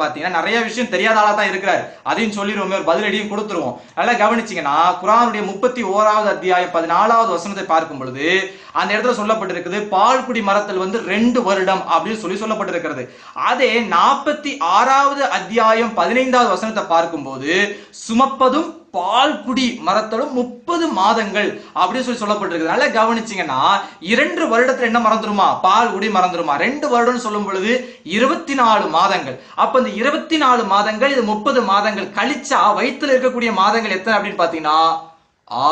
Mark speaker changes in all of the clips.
Speaker 1: பாத்தீங்கன்னா நிறைய விஷயம் தெரியாத ஆளா தான் இருக்கிறார். அதையும் சொல்லிடுவோமே ஒரு பதிலடியும் கொடுத்துருவோம். நல்லா கவனிச்சீங்கன்னா குரானுடைய முப்பத்தி ஓராவது அத்தியாயம் பதினாலாவது வசனத்தை பார்க்கும் பொழுது அந்த இடத்துல சொல்லப்பட்டிருக்குது பால்குடி மரத்தில் வந்து ரெண்டு வருடம் அப்படின்னு சொல்லி சொல்லப்பட்டிருக்கிறது. அதே நாற்பத்தி ஆறாவது அத்தியாயம் பதினைந்தாவது வசனத்தை பார்க்கும்போது சுமப்பதும் பால்குடி மரத்தோட முப்பது மாதங்கள் அப்படின்னு சொல்லி சொல்லப்பட்டிருக்கு நல்லா கவனிச்சிங்கன்னா இரண்டு வருடத்துல என்ன மறந்துருமா பால் குடி மறந்துருமா ரெண்டு வருடம்னு சொல்லும் பொழுது இருபத்தி நாலு மாதங்கள். அப்ப இந்த இருபத்தி நாலு மாதங்கள் இது முப்பது மாதங்கள் கழிச்சா வயிற்றுல இருக்கக்கூடிய மாதங்கள் எத்தனை அப்படின்னு பாத்தீங்கன்னா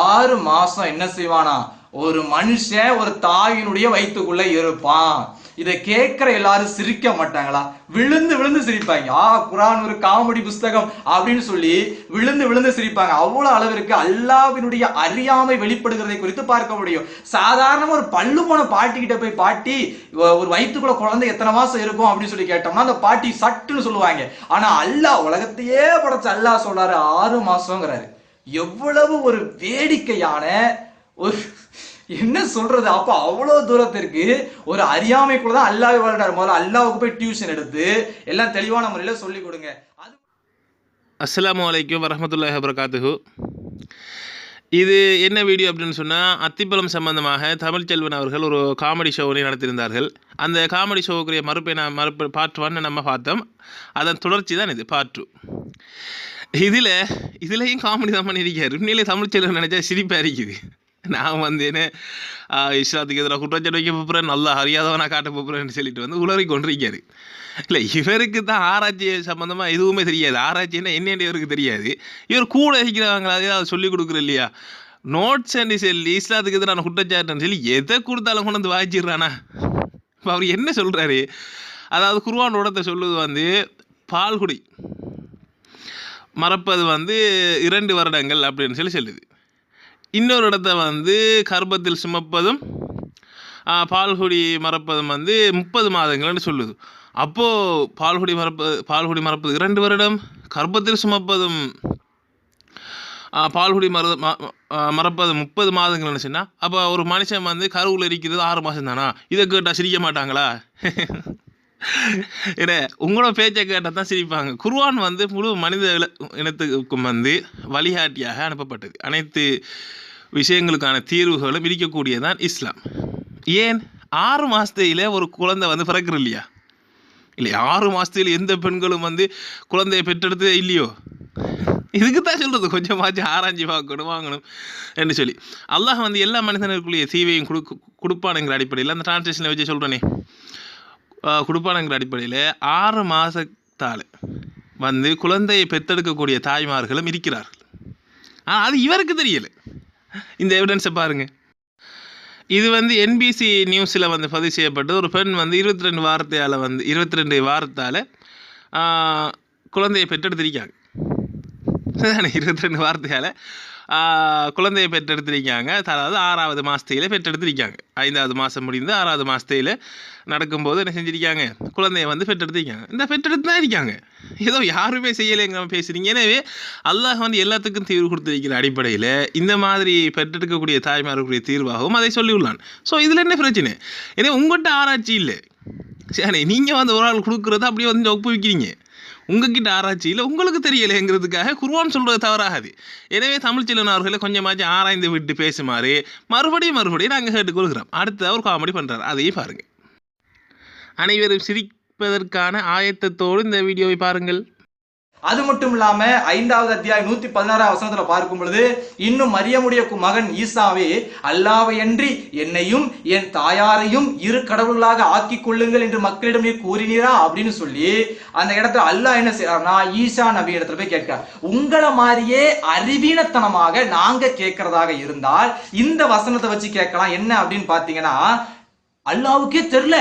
Speaker 1: ஆறு மாசம் என்ன செய்வானா? ஒரு மனுஷன் ஒரு தாயினுடைய வயிற்றுக்குள்ள இருப்பான். இதை கேட்கிற எல்லாரும் சிரிக்க மாட்டாங்களா? விழுந்து விழுந்து சிரிப்பாங்க. ஆ குரான் ஒரு காமெடி புஸ்தகம் அப்படின்னு சொல்லி விழுந்து விழுந்து சிரிப்பாங்க. அவ்வளவு அளவிற்கு அல்லாவினுடைய அறியாமை வெளிப்படுகிறதை குறித்து பார்க்க முடியும். சாதாரண ஒரு பல்லு போன பாட்டி கிட்ட போய் பாட்டி ஒரு வயிற்றுக்குள்ள குழந்தை எத்தனை மாசம் இருக்கும்? அப்படின்னு சொல்லி கேட்டோம்னா அந்த பாட்டி சட்டுன்னு சொல்லுவாங்க. ஆனா அல்லாஹ் உலகத்தையே படைச்ச அல்லாஹ் சொல்றாரு ஆறு மாசங்கிறாரு எவ்வளவு ஒரு வேடிக்கையான ஒரு என்ன சொல்றது? அப்ப அவ்வளவு தூரத்திற்கு ஒரு அறியாமைக்குள்ள தான் அல்லாஹ் வாழ்றாரு. முதல்ல அல்லாவுக்கு போய் டியூஷன் எடுத்து எல்லாம் தெளிவான முறையில சொல்லி கொடுங்க. அது
Speaker 2: அஸ்ஸலாமு அலைக்கும் வரஹ்மத்துல்லாஹி இது என்ன வீடியோ அப்படின்னு சொன்னால் அத்திப்பழம் சம்பந்தமாக தமிழ் செல்வன் அவர்கள் ஒரு காமெடி ஷோவை நடத்தியிருந்தார்கள். அந்த காமெடி ஷோவுக்குரிய மறுப்பை நான் மறுப்பு பார்ட் ஒன்னு நம்ம பார்த்தோம். அதன் தொடர்ச்சி தான் இது பார்ட் டூ இதில் இதுலேயும் காமெடி தான் பண்ணியிருக்காரு. உண்மையிலே தமிழ் செல்வன் நினச்சா சிரிப்பாக இருக்குது. நான் வந்து என்ன இஸ்லாத்துக்கு எதிராக குற்றச்சாட்டு வைக்க போகிறேன் நல்லா அறியாதவனாக காட்ட போகிறேன்னு சொல்லிட்டு வந்து உளறி கொண்டிருக்காரு. இல்லை இவருக்கு தான் ஆராய்ச்சி சம்மந்தமாக எதுவுமே தெரியாது. ஆராய்ச்சின்னா என்னென்னு இவருக்கு தெரியாது. இவர் கூட இருக்கிறவங்க ஏதாவது சொல்லிக் கொடுக்குற இல்லையா? நோட்ஸ் அண்ட் சொல்லி இஸ்லாத்துக்கு எதிரான குற்றச்சாட்டுன்னு சொல்லி எதை கொடுத்தாலும் கொண்டு வந்து வாய்ச்சிடுறானா? இப்போ அவர் என்ன சொல்கிறாரு அதாவது குருவான் உடத்தை சொல்லுவது வந்து பால்குடி. மறப்பது வந்து இரண்டு வருடங்கள் அப்படின்னு சொல்லி சொல்லுது. இன்னொரு இடத்த வந்து கர்ப்பத்தில் சுமப்பதும் பால்குடி மறப்பதும் வந்து முப்பது மாதங்கள்னு சொல்லுது. அப்போது பால்குடி மறப்பது பால்குடி மறப்பது இரண்டு வருடம் கர்ப்பத்தில் சுமப்பதும் பால்குடி மறத மறப்பது முப்பது மாதங்கள்னு சொன்னால் அப்போ ஒரு மனுஷன் வந்து கருவில் இருக்கிறது ஆறு மாதம் தானா? இதை கேட்டால் சிரிக்க மாட்டாங்களா? என்ன உங்களோட பேச்சை கேட்டால் தான் சிரிப்பாங்க. குர்வான் வந்து முழு மனித இனத்துக்கும் வந்து வழிகாட்டியாக அனுப்பப்பட்டது. அனைத்து விஷயங்களுக்கான தீர்வுகளும் இருக்கக்கூடியதான் இஸ்லாம். ஏன்? ஆறு மாதத்திலே ஒரு குழந்தை வந்து பிறக்குற இல்லையா இல்லை ஆறு மாதத்தில் எந்த பெண்களும் வந்து குழந்தையை பெற்றெடுத்ததே இல்லையோ? இதுக்கு தான் சொல்கிறது கொஞ்சமாச்சும் ஆராய்ச்சி பார்க்கணும் வாங்கணும் என்று சொல்லி. அல்லாஹ் வந்து எல்லா மனிதனுக்குள்ளேயே தீவையும் கொடுக்கு கொடுப்பானுங்கிற அடிப்படையில் அந்த டிரான்ஸ்லேஷனை வச்சு சொல்கிறேனே கொடுப்பானுங்கிற அடிப்படையில் ஆறு மாதத்தால் வந்து குழந்தையை பெற்றெடுக்கக்கூடிய தாய்மார்களும் இருக்கிறார்கள். ஆனால் அது இவருக்கு தெரியலை. இந்த எவிடன்ஸை பாருங்கள் இது வந்து என்பிசி நியூஸில் வந்து பதிவு செய்யப்பட்டு ஒரு பெண் வந்து இருபத்தி ரெண்டு வாரத்தையால் வந்து இருபத்தி ரெண்டு வாரத்தால் குழந்தையை பெற்றெடுத்திருக்காங்க. இருபத்தி ரெண்டு குழந்தையை பெற்றெடுத்திருக்காங்க. அதாவது ஆறாவது மாதத்தையில் பெற்றெடுத்திருக்காங்க. ஐந்தாவது மாதம் முடிந்து ஆறாவது மாதத்தையில் நடக்கும்போது என்ன செஞ்சிருக்காங்க? குழந்தைய வந்து பெற்றெடுத்திருக்காங்க. இந்த பெற்றெடுத்து தான் இருக்காங்க. ஏதோ யாருமே செய்யலைங்க பேசுகிறீங்க எனவே அல்லாஹ் வந்து எல்லாத்துக்கும் தீர்வு கொடுத்துருக்கிற அடிப்படையில் இந்த மாதிரி பெற்றெடுக்கக்கூடிய தாய்மார்களுடைய தீர்வாகவும் அதை சொல்லியுள்ளான். ஸோ இதில் என்ன பிரச்சனை? ஏன்னா உங்கள்கிட்ட ஆராய்ச்சி இல்லை. சரி நீங்கள் வந்து ஒரு ஆள் கொடுக்குறத அப்படியே வந்து ஒப்புவிக்கிறீங்க. உங்ககிட்ட ஆராய்ச்சி இல்லை உங்களுக்கு தெரியலைங்கிறதுக்காக குர்வான் சொல்கிறது தவறாகாது. எனவே தமிழ் அவர்களை கொஞ்சமாச்சும் ஆராய்ந்து விட்டு பேசுமாறு மறுபடியும் மறுபடியும் நாங்கள் கேட்டுக்கொள்கிறோம். அடுத்து அவர் காமெடி பண்ணுறார் அதையும் பாருங்கள் அனைவரும் சிரிப்பதற்கான ஆயத்தத்தோடு இந்த வீடியோவை பாருங்கள்.
Speaker 1: அது மட்டும் இல்லாம ஐந்தாவது அத்தியாயம் நூத்தி பதினாறாம் வசனத்துல பார்க்கும் பொழுது இன்னும் மரியமுடைய மகன் ஈசாவே அல்லாவையன்றி என்னையும் என் தாயாரையும் இரு கடவுள்களாக ஆக்கி கொள்ளுங்கள் என்று மக்களிடம் நீர் கூறினீரா? அப்படின்னு சொல்லி அந்த இடத்துல அல்லாஹ் என்ன செய்யறாருன்னா ஈசா நபி இடத்துல போய் கேட்கிறார். உங்களை மாதிரியே அறிவீனத்தனமாக நாங்க கேட்கறதாக இருந்தால் இந்த வசனத்தை வச்சு கேட்கலாம். என்ன அப்படின்னு பாத்தீங்கன்னா அல்லாவுக்கே தெரியல.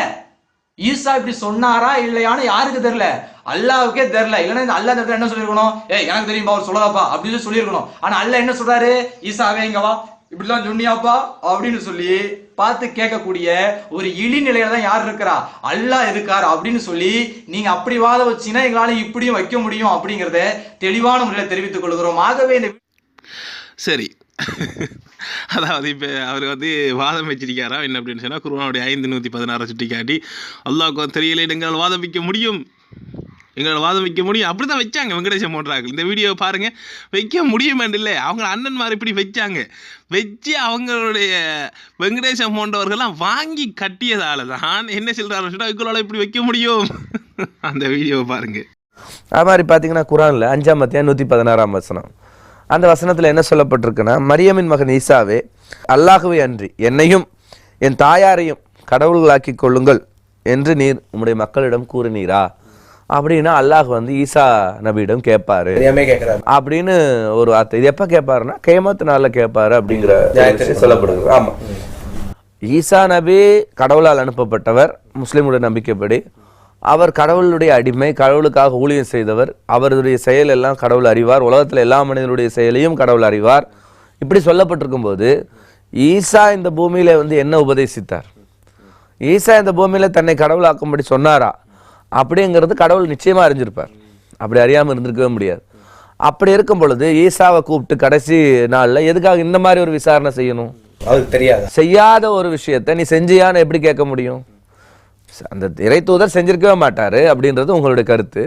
Speaker 1: ஈசா இப்படி சொன்னாரா இல்லையான்னு யாருக்கு தெரியல? அல்லாவுக்கே தெரியல. இல்லைன்னா இந்த அல்லாஹ் இடத்துல என்ன சொல்லிருக்கணும் ஏ எனக்கு தெரியும்பா அவர் சொல்லலாப்பா அப்படின்னு சொல்லியிருக்கணும். ஆனா அல்லாஹ் என்ன சொல்றாரு? ஈசாவே இங்க வா. இப்படிலாம் சொன்னியாப்பா? அப்படின்னு சொல்லி பார்த்து கேட்கக்கூடிய ஒரு இழிநிலையில தான் யார் இருக்கிறா? அல்லாஹ் இருக்கார் அப்படின்னு சொல்லி நீங்க அப்படி வாத வச்சீங்கன்னா எங்களால இப்படியும் வைக்க முடியும் அப்படிங்கறத தெளிவான முறையில தெரிவித்துக் கொள்கிறோம். ஆகவே இந்த
Speaker 2: சரி. அதாவது இப்போ அவர் வந்து வாதம் வச்சிருக்காரா என்ன அப்படின்னு சொன்னால் குருவானுடைய ஐந்து நூற்றி பதினாறு சுட்டி காட்டி அல்லாவுக்கு தெரியல எங்களால் வாதம் வைக்க முடியும். எங்களால் வாதம் வைக்க முடியும். அப்படி தான் வச்சாங்க வெங்கடேசன் போன்றாங்க இந்த வீடியோவை பாருங்கள் வைக்க முடியுமென்று இல்லை. அவங்க அண்ணன் மாதிரி இப்படி வச்சாங்க. வச்சு அவங்களுடைய வெங்கடேசன் போன்றவர்கள்லாம் வாங்கி கட்டியதால் தான் என்ன சொல்கிறாரு சொன்னால் எங்களால் இப்படி வைக்க முடியும். அந்த வீடியோவை பாருங்கள்
Speaker 3: அது மாதிரி பார்த்தீங்கன்னா குரானில் அஞ்சாம் மத்தியம் நூற்றி பதினாறாம் வசனம். அந்த வசனத்தில் என்ன சொல்லப்பட்டிருக்குன்னா மரியமின் மகன் ஈசாவே அல்லாஹுவே அன்றி என்னையும் என் தாயாரையும் கடவுள்களாக்கி கொள்ளுங்கள் என்று நீர் உம்முடைய மக்களிடம் கூறினீரா? அப்படின்னா அல்லாஹ் வந்து ஈசா நபியிடம் கேட்பாரு. அப்படின்னு ஒரு வார்த்தை. இது எப்போ கேட்பாருன்னா கேமத்து நாளில் கேட்பாரு அப்படிங்கிற சொல்லப்படுது ஆமாம் ஈசா நபி கடவுளால் அனுப்பப்பட்டவர் முஸ்லிமுடைய நம்பிக்கைப்படி அவர் கடவுளுடைய அடிமை கடவுளுக்காக ஊழியம் செய்தவர் அவருடைய செயல் எல்லாம் கடவுள் அறிவார் உலகத்தில் எல்லா மனிதனுடைய செயலையும் கடவுள் அறிவார். இப்படி சொல்லப்பட்டிருக்கும் போது ஈசா இந்த பூமியில வந்து என்ன உபதேசித்தார்? ஈசா இந்த பூமியில தன்னை கடவுளாக்கும்படி சொன்னாரா? அப்படிங்கிறது கடவுள் நிச்சயமா அறிஞ்சிருப்பார். அப்படி அறியாம இருந்திருக்கவே முடியாது. அப்படி இருக்கும் பொழுது ஈசாவை கூப்பிட்டு கடைசி நாள்ல எதுக்காக இந்த மாதிரி ஒரு விசாரணை செய்யணும்?
Speaker 4: அதுக்கு தெரியாது.
Speaker 3: செய்யாத ஒரு விஷயத்தை நீ செஞ்சியான்னு எப்படி கேட்க முடியும்? அந்த அந்த இறைத்தூதர் செஞ்சிருக்கவே மாட்டார் அப்படின்றது உங்களுடைய கருத்து.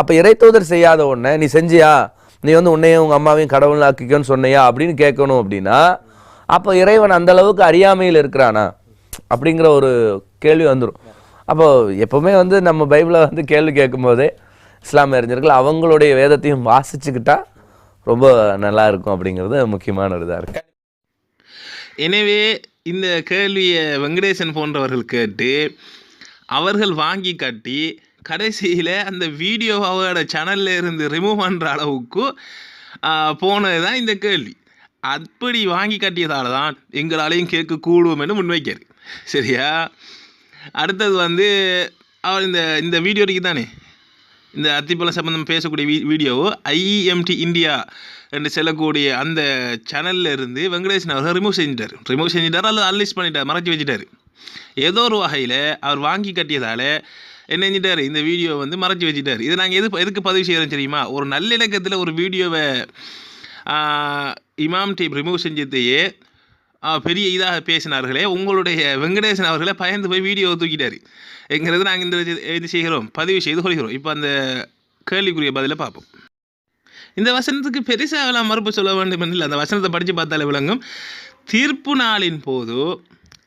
Speaker 3: அப்ப இறைத்தூதர் செய்யாத ஒன்றை நீ செஞ்சியா? நீ வந்து உன்னையும் உங்கள் அம்மாவையும் கடவுள் ஆக்கிக்கோன்னு சொன்னியா? அப்படின்னு கேட்கணும் அப்படின்னா அப்போ இறைவன் அந்த அளவுக்கு அறியாமையில் இருக்கிறானா? அப்படிங்கிற ஒரு கேள்வி வந்துடும் அப்போ எப்போவுமே வந்து நம்ம பைபிளை வந்து கேள்வி கேட்கும்போதே இஸ்லாமிய அறிஞர்கள் அவங்களுடைய வேதத்தையும் வாசிச்சுக்கிட்டா ரொம்ப நல்லா இருக்கும் அப்படிங்கிறது முக்கியமான ஒரு இதாக இருக்கு.
Speaker 2: எனவே இந்த கேள்வியை வெங்கடேசன் போன்றவர்கள் கேட்டு அவர்கள் வாங்கி கட்டி கடைசியில் அந்த வீடியோ அவரோட சேனலில் இருந்து ரிமூவ் பண்ணுற அளவுக்கு போனது தான் இந்த கேள்வி. அப்படி வாங்கி கட்டியதால தான் எங்களாலையும் கேட்க கூடுவோம்னு என்று முன்வைக்காரு சரியா? அடுத்தது வந்து அவர் இந்த இந்த வீடியோ தானே? இந்த அத்திப்பழம் சம்மந்தம் பேசக்கூடிய வீ வீடியோவோ ஐஇஎம்டி இந்தியா என்று செல்லக்கூடிய அந்த சேனல்ல இருந்து வெங்கடேசன் அவர்கள் ரிமூவ் செஞ்சிட்டார். ரிமூவ் செஞ்சிட்டார்? அல்லது அன்லிஸ்ட் பண்ணிட்டார்? மறைச்சி வச்சுட்டார். ஏதோ ஒரு வகையில் அவர் வாங்கி கட்டியதால் என்ன செஞ்சிட்டார்? இந்த வீடியோ வந்து மறைச்சி வச்சுட்டார். இதை நாங்கள் எது எதுக்கு பதிவு செய்கிறோம் தெரியுமா? ஒரு நல்லிணக்கத்தில் ஒரு வீடியோவை இமாம் டீம் ரிமூவ் செஞ்சதையே பெரிய இதாக பேசினார்களே. உங்களுடைய வெங்கடேசன் அவர்களே பயந்து போய் வீடியோ தூக்கிட்டார். எங்கிறது நாங்கள் இந்த இது- இது செய்கிறோம் பதிவு செய்து கொள்கிறோம். இப்போ அந்த கேள்விக்குரிய பதிலை பார்ப்போம். இந்த வசனத்துக்கு பெருசாக எல்லாம் மறுப்பு சொல்ல வேண்டும் என்று இல்லை அந்த வசனத்தை படித்து பார்த்தாலே விளங்கும். தீர்ப்பு நாளின் போது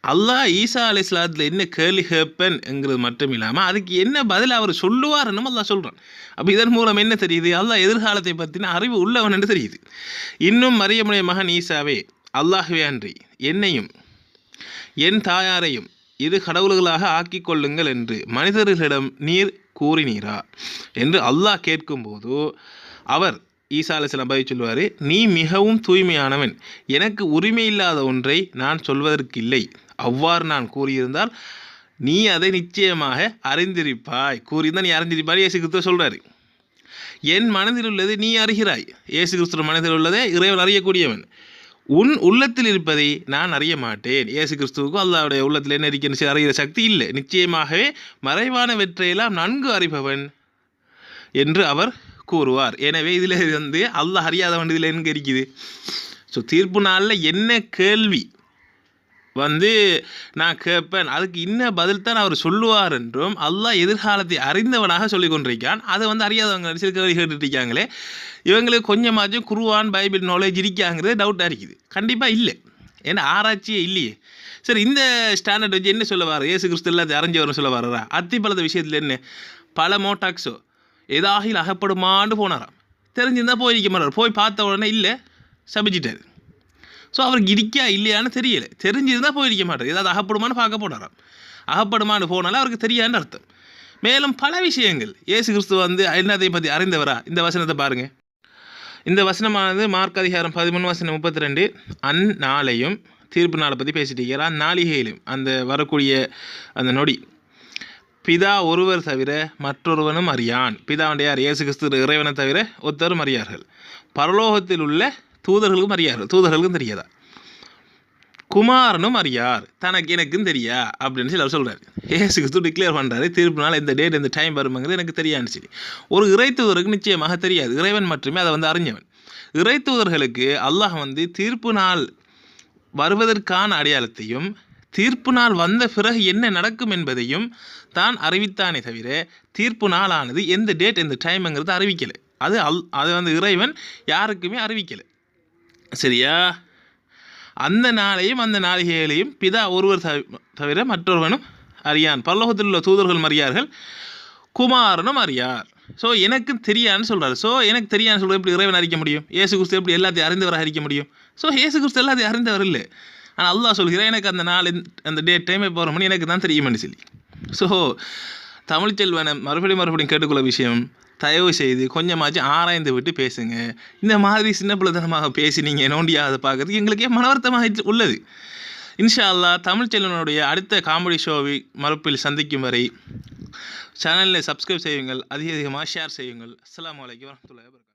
Speaker 2: அல்லாஹ் ஈசா அலி இஸ்லாத்தில் என்ன கேள்வி கேட்பேன் என்கிறது மட்டும் இல்லாமல் அதுக்கு என்ன பதில் அவர் சொல்லுவார்னும் அல்லாஹ் சொல்கிறான் அப்போ இதன் மூலம் என்ன தெரியுது? அல்லாஹ் எதிர்காலத்தை பற்றின அறிவு உள்ளவன் என்று தெரியுது. இன்னும் மரியமுடைய மகன் ஈசாவே அல்லாஹ்வே அன்றி என்னையும் என் தாயாரையும் இது கடவுள்களாக ஆக்கிக் கொள்ளுங்கள் என்று மனிதர்களிடம் நீர் கூறினீரா? என்று அல்லாஹ் கேட்கும்போது அவர் ஈசா அலிஸ்லாம் பதில் சொல்வார் நீ மிகவும் தூய்மையானவன். எனக்கு உரிமை இல்லாத ஒன்றை நான் சொல்வதற்கில்லை. அவ்வாறு நான் கூறியிருந்தால் நீ அதை நிச்சயமாக அறிந்திருப்பாய். கூறியிருந்தால் நீ அறிந்திருப்பாய். இயேசு கிறிஸ்துவ சொல்கிறாரு என் மனதில் உள்ளது நீ அறிகிறாய். இயேசு கிறிஸ்துவ மனதில் உள்ளதே இறைவன் அறியக்கூடியவன். உன் உள்ளத்தில் இருப்பதை நான் அறிய மாட்டேன். இயேசு கிறிஸ்துவுக்கும் அல்லாவுடைய உள்ளத்தில் என்ன இருக்கிறது? அறிகிற சக்தி இல்லை. நிச்சயமாகவே மறைவானவற்றையெல்லாம் நன்கு அறிபவன் என்று அவர் கூறுவார். எனவே இதில் வந்து அல்லாஹ் அறியாதவன் இதில் எங்கே இருக்குது? ஸோ தீர்ப்பு நாளில் என்ன கேள்வி? வந்து நான் கேட்பேன் அதுக்கு இன்ன பதில் தான் அவர் சொல்லுவார் என்றும் அல்லாஹ் எதிர்காலத்தை அறிந்தவனாக சொல்லிக் கொண்டிருக்கான் அதை வந்து அறியாதவங்க சில கேள்வி கேட்டுட்டு இருக்காங்களே. இவங்களுக்கு கொஞ்சமாச்சும் குருவான் பைபிள் நாலேஜ் இருக்காங்கிறது டவுட்டாக இருக்குது. கண்டிப்பாக இல்லை. ஏன்னா ஆராய்ச்சியே இல்லையே. சரி இந்த ஸ்டாண்டர்ட் வச்சு என்ன சொல்ல வர இயேசு கிறிஸ்து எல்லாத்தையும் அறிஞ்சவர்னு சொல்ல வர்றா அத்திப்பழத்த விஷயத்தில் என்ன? பல மோட்டாக்ஸோ ஏதாகில் அகப்படுமான்னு போனாராம். தெரிஞ்சிருந்தால் போயிருக்க மாட்டார். போய் பார்த்த உடனே இல்லை சபிச்சிட்டாரு. ஸோ அவருக்கு இருக்கா இல்லையான்னு தெரியல. தெரிஞ்சிருந்தால் போயிருக்க மாட்டார். ஏதாவது அகப்படுமான்னு பார்க்க போனாராம். அகப்படுமான்னு போனாலும் அவருக்கு தெரியான்னு அர்த்தம். மேலும் பல விஷயங்கள். இயேசு கிறிஸ்து வந்து என்னதை பற்றி அறிந்தவரா? இந்த வசனத்தை பாருங்கள் இந்த வசனமானது மார்க் அதிகாரம் பதிமூணு வசனம் முப்பத்தி ரெண்டு அந்நாளையும் தீர்ப்பு நாளை பற்றி பேசிட்டு இருக்கிறார். அந்நாளிகையிலும் அந்த வரக்கூடிய அந்த நொடி. பிதா ஒருவர் தவிர மற்றொருவனும் அறியான். பிதாவுடைய யார்? இயேசு கிறிஸ்து இறைவனை தவிர ஒருத்தரும் அறியார்கள். பரலோகத்தில் உள்ள தூதர்களுக்கும் அறியார்கள் தூதர்களுக்கும் தெரியாதா? குமாரனும் அறியார். தனக்கு எனக்கும் தெரியா? அப்படின்னு சொல்லி அவர் சொல்கிறார் ஏசு கிறிஸ்து டிக்ளேர் பண்ணுறாரு தீர்ப்பு நாள் இந்த டேட் இந்த டைம் வருமாங்கிறது எனக்கு தெரியான்னு சொல்லி. ஒரு இறை தூதருக்கு நிச்சயமாக தெரியாது. இறைவன் மட்டுமே அதை வந்து அறிஞ்சவன். இறைத்தூதர்களுக்கு அல்லாஹ் வந்து தீர்ப்பு நாள் வருவதற்கான அடையாளத்தையும் தீர்ப்பு நாள் வந்த பிறகு என்ன நடக்கும் என்பதையும் தான் அறிவித்தானே தவிர தீர்ப்பு நாளானது எந்த டேட் எந்த டைம்ங்கிறது அறிவிக்கலை. அது அல் அது வந்து இறைவன் யாருக்குமே அறிவிக்கலை. சரியா? அந்த நாளையும் அந்த நாளிகைகளையும் பிதா ஒருவர் தவிர மற்றொருவனும் அறியான். பல்லோகத்தில் உள்ள தூதர்கள் அறியார்கள். குமாரனும் அறியார். ஸோ எனக்கு தெரியான்னு சொல்கிறார் ஸோ எனக்கு தெரியான்னு சொல்ற எப்படி இறைவன் அறிக்க முடியும்? ஏசு கிறிஸ்து எப்படி எல்லாத்தையும் அறிந்தவராக அறிக்க முடியும்? ஸோ ஏசு கிறிஸ்து எல்லாத்தையும் அறிந்தவர் இல்லை. ஆனால் அல்லாஹ் சொல்கிறேன் எனக்கு அந்த நாள் அந்த டேட் டைம் போகிற மணி எனக்கு தான் தெரியும்னு சொல்லி. ஸோ தமிழ்ச்செல்வனை மறுபடியும் மறுபடியும் கேட்டுக்கொள்ள விஷயம் தயவு செய்து கொஞ்சமாச்சும் ஆராய்ந்து விட்டு பேசுங்க. இந்த மாதிரி சின்ன பிள்ளைத்தனமாக பேசி நீங்கள் நோண்டியாத பார்க்குறதுக்கு எங்களுக்கே மனவர்த்தமாக உள்ளது. இன்ஷா அல்லாஹ் தமிழ் செல்வனுடைய அடுத்த காமெடி ஷோவை மறுப்பில் சந்திக்கும் வரை சேனலில் சப்ஸ்கிரைப் செய்யுங்கள் அதிக அதிகமாக ஷேர் செய்யுங்கள். அஸ்லாம் வலைக்கம் வரமத்துல